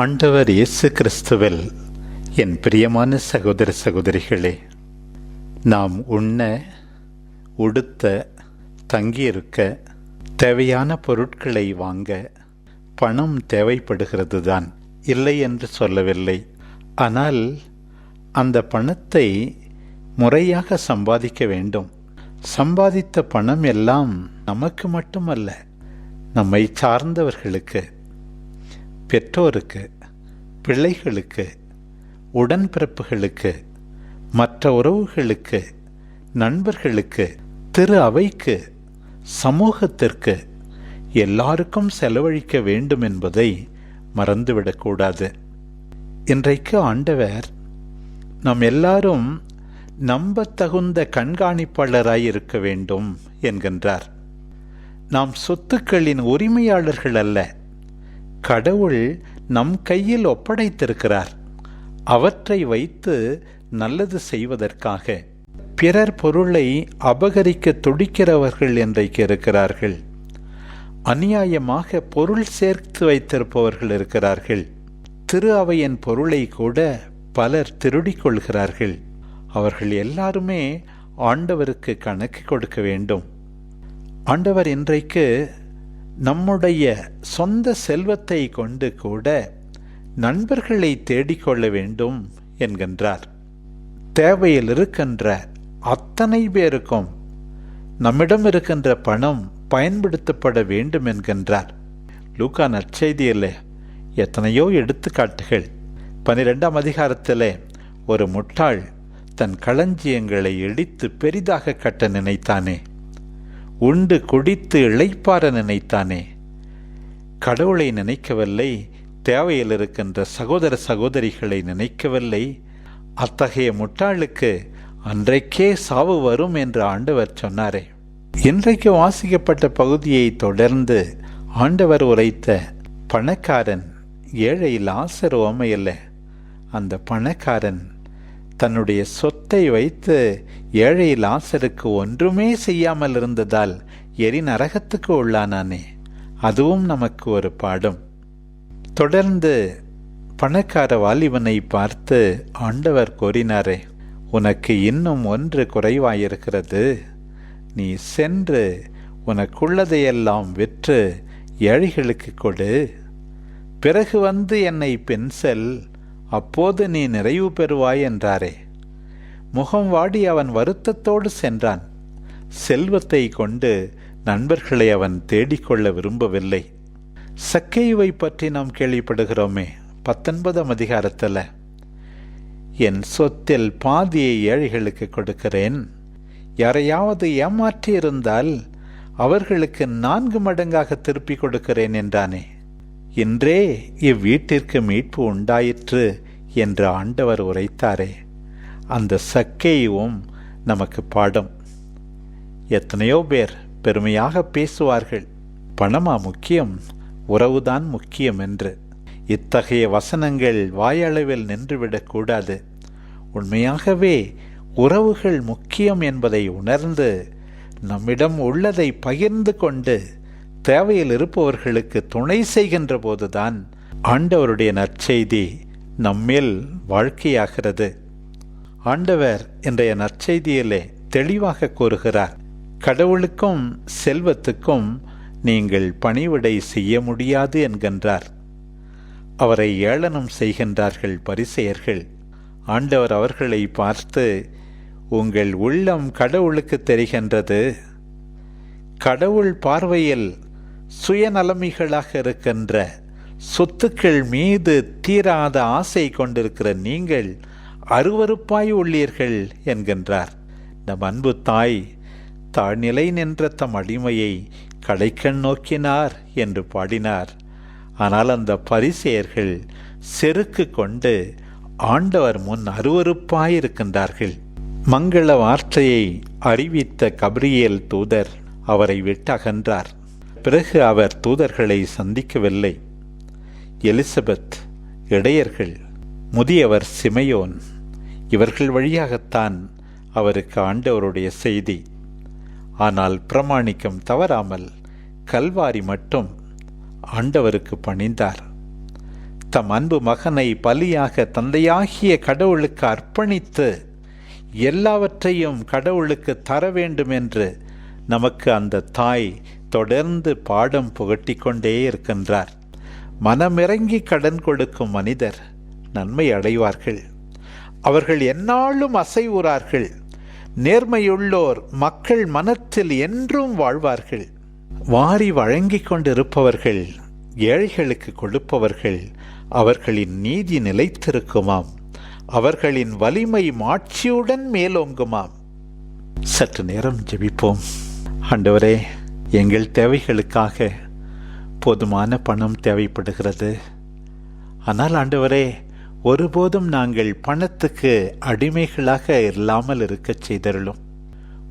ஆண்டவர் இயேசு கிறிஸ்துவில் என் பிரியமான சகோதர சகோதரிகளே நாம் உண்ண உடுத்த தங்கியிருக்க தேவையான பொருட்களை வாங்க பணம் தேவைப்படுகிறது தான் இல்லை என்று சொல்லவில்லை. ஆனால் அந்த பணத்தை முறையாக சம்பாதிக்க வேண்டும். சம்பாதித்த பணம் எல்லாம் நமக்கு மட்டுமல்ல நம்மை சார்ந்தவர்களுக்கு பெற்றோருக்கு பிள்ளைகளுக்கு உடன்பிறப்புகளுக்கு மற்ற உறவுகளுக்கு நண்பர்களுக்கு திரு அவைக்கு சமூகத்திற்கு எல்லாருக்கும் செலவழிக்க வேண்டும் என்பதை மறந்துவிடக்கூடாது இன்றைக்கு ஆண்டவர் நாம் எல்லாரும் நம்பத்தகுந்த கண்காணிப்பாளராய் இருக்க வேண்டும் என்கின்றார். நாம் சொத்துக்களின் உரிமையாளர்கள் அல்ல. கடவுள் நம் கையில் ஒப்படைத்திருக்கிறார். அவற்றை வைத்து நல்லது செய்வதற்காக. பிறர் பொருளை அபகரிக்க துடிக்கிறவர்கள் இன்றைக்கு இருக்கிறார்கள்? அநியாயமாக பொருள் சேர்த்து வைத்திருப்பவர்கள் இருக்கிறார்கள். திரு அவையின் பொருளை கூட பலர் திருடிக் கொள்கிறார்கள். அவர்கள் எல்லாருமே ஆண்டவருக்கு கணக்கு கொடுக்க வேண்டும். ஆண்டவர் இன்றைக்கு நம்முடைய சொந்த செல்வத்தை கொண்டு கூட நண்பர்களை தேடிக்கொள்ள வேண்டும் என்கின்றார். தேவையில் இருக்கின்ற அத்தனை பேருக்கும் நம்மிடம் இருக்கின்ற பணம் பயன்படுத்தப்பட வேண்டும் என்கின்றார். லூக்கா நற்செய்தியில் எத்தனையோ எடுத்துக்காட்டுகள். பனிரெண்டாம் அதிகாரத்தில் ஒரு முட்டாள் தன் களஞ்சியங்களை இடித்து பெரிதாக கட்ட நினைத்தானே. உண்டு குடித்து இழைப்பார நினைத்தானே? கடவுளை நினைக்கவில்லை தேவையில் இருக்கின்ற சகோதர சகோதரிகளை நினைக்கவில்லை. அத்தகைய முட்டாளுக்கு அன்றைக்கே சாவு வரும் என்று ஆண்டவர் சொன்னாரே. இன்றைக்கு வாசிக்கப்பட்ட பகுதியை தொடர்ந்து ஆண்டவர் உரைத்த பணக்காரன் ஏழை லாசர் ஓமையில்ல அந்த பணக்காரன் தன்னுடைய சொத்தை வைத்து ஏழை லாசருக்கு ஒன்றுமே செய்யாமல் இருந்ததால் எரி நரகத்துக்கு உள்ளானானே. அதுவும் நமக்கு ஒரு பாடம். தொடர்ந்து பணக்கார வாலிபனை பார்த்து ஆண்டவர் கோரினாரே உனக்கு இன்னும் ஒன்று குறைவாயிருக்கிறது. நீ சென்று உனக்குள்ளதையெல்லாம் விற்று ஏழைகளுக்கு கொடு. பிறகு வந்து என்னை பென்சல் அப்போது நீ நிறைவு பெறுவாய் என்றாரே. முகம் வாடி அவன் வருத்தத்தோடு சென்றான். செல்வத்தை கொண்டு நண்பர்களை அவன் தேடிக்கொள்ள விரும்பவில்லை. சக்கைவை பற்றி நாம் கேள்விப்படுகிறோமே பத்தொன்பதாம் அதிகாரத்தில். என் சொத்தில் பாதியை ஏழைகளுக்கு கொடுக்கிறேன். யாரையாவது ஏமாற்றி இருந்தால் அவர்களுக்கு நான்கு மடங்காக திருப்பிக் கொடுக்கிறேன் என்றானே. இன்றே இவ்வீட்டிற்கு மீட்பு உண்டாயிற்று. என்று ஆண்டவர் உரைத்தாரே. அந்த சக்கையும் நமக்கு பாடம். எத்தனையோ பேர் பெருமையாக பேசுவார்கள். பணமா முக்கியம் உறவுதான் முக்கியம் என்று. இத்தகைய வசனங்கள் வாயளவில் நின்றுவிடக்கூடாது உண்மையாகவே உறவுகள் முக்கியம் என்பதை உணர்ந்து நம்மிடம் உள்ளதை பகிர்ந்து கொண்டு தேவையில் இருப்பவர்களுக்கு துணை செய்கின்ற போதுதான் ஆண்டவருடைய நற்செய்தி நம்மேல் வாழ்க்கையாகிறது. ஆண்டவர் இன்றைய நற்செய்தியிலே தெளிவாக கூறுகிறார் கடவுளுக்கும் செல்வத்துக்கும் நீங்கள் பணிவிடை செய்ய முடியாது என்கின்றார். அவரை ஏளனம் செய்கின்றார்கள் பரிசெயர்கள். ஆண்டவர் அவர்களை பார்த்து உங்கள் உள்ளம் கடவுளுக்கு தெரிகின்றது. கடவுள் பார்வையில் சுயநலமிகளாக இருக்கின்ற சொத்துக்கள் மீது தீராத ஆசை கொண்டிருக்கிற நீங்கள் அருவறுப்பாய் உள்ளீர்கள் என்கின்றார். நம் அன்பு தாய் தாழ்நிலை நின்ற தம் அடிமையை கடைக்கண் நோக்கினார் என்று பாடினார். ஆனால் அந்த பரிசெயர்கள் செருக்கு கொண்டு ஆண்டவர் முன் அருவறுப்பாயிருக்கின்றார்கள் மங்கள வார்த்தையை அறிவித்த கபிரியல் தூதர் அவரை விட்டு அகன்றார் பிறகு அவர் தூதர்களை சந்திக்கவில்லை. எலிசபெத் இடையர்கள் முதியவர் சிமையோன் இவர்கள் வழியாகத்தான் அவருக்கு ஆண்டவருடைய செய்தி. ஆனால் பிரமாணிக்கம் தவறாமல் கல்வாரி மட்டும் ஆண்டவருக்கு பணிந்தார். தம் அன்பு மகனை பலியாக தந்தையாகிய கடவுளுக்கு அர்ப்பணித்து எல்லாவற்றையும் கடவுளுக்கு தர வேண்டும் என்று நமக்கு அந்த தாய் தொடர்ந்து பாடம் புகட்டிக் கொண்டே இருக்கின்றார். மனமிறங்கி கடன் கொடுக்கும் மனிதர் நன்மை அடைவார்கள். அவர்கள் எந்நாளும் அசைவுறார்கள். நேர்மையுள்ளோர் மக்கள் மனத்தில் என்றும் வாழ்வார்கள். வாரி வழங்கிக் கொண்டிருப்பவர்கள் ஏழைகளுக்கு கொடுப்பவர்கள் அவர்களின் நீதி நிலைத்திருக்குமாம். அவர்களின் வலிமை மாட்சியுடன் மேலோங்குமாம். சற்று நேரம் ஜெபிப்போம். ஆண்டவரே எங்கள் தேவைகளுக்காக போதுமான பணம் தேவைப்படுகிறது. ஆனால் ஆண்டவரே ஒருபோதும் நாங்கள் பணத்துக்கு அடிமைகளாக இல்லாமல் இருக்கச் செய்தருளும்.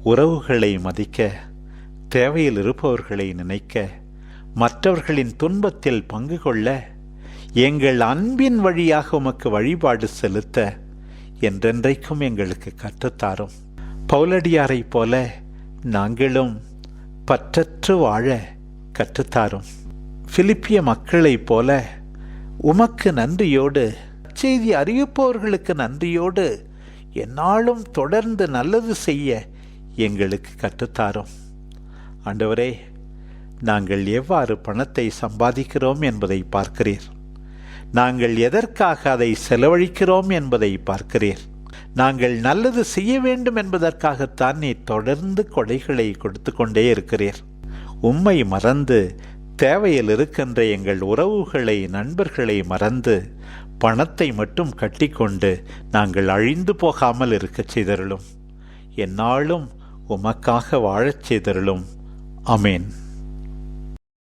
உறவுகளை மதிக்க தேவையில் இருப்பவர்களை நினைக்க மற்றவர்களின் துன்பத்தில் பங்கு கொள்ள எங்கள் அன்பின் வழியாக உமக்கு வழிபாடு செலுத்த என்றென்றைக்கும் எங்களுக்கு கற்றுத்தாரும். பௌலடியாரைப் போல நாங்களும் பற்றற்று வாழ கற்றுத்தாரும். பிலிப்பிய மக்களைப் போல உமக்கு நன்றியோடு செய்தி அறிவிப்பவர்களுக்கு நன்றியோடு என்னாலும் தொடர்ந்து நல்லது செய்ய எங்களுக்கு கற்றுத்தாரும். ஆண்டவரே நாங்கள் எவ்வாறு பணத்தை சம்பாதிக்கிறோம் என்பதை பார்க்கிறீர். நாங்கள் எதற்காக அதை செலவழிக்கிறோம் என்பதை பார்க்கிறீர். நாங்கள் நல்லது செய்ய வேண்டும் என்பதற்காகத்தான் நீ தொடர்ந்து கொடைகளை கொடுத்து கொண்டே இருக்கிறீர். உம்மை மறந்து தேவையில் இருக்கின்ற எங்கள் உறவுகளை நண்பர்களை மறந்து பணத்தை மட்டும் கட்டிக்கொண்டு நாங்கள் அழிந்து போகாமல் இருக்கச் செய்தருளும். என்னாலும் உமக்காக வாழச் செய்தருளும். அமேன்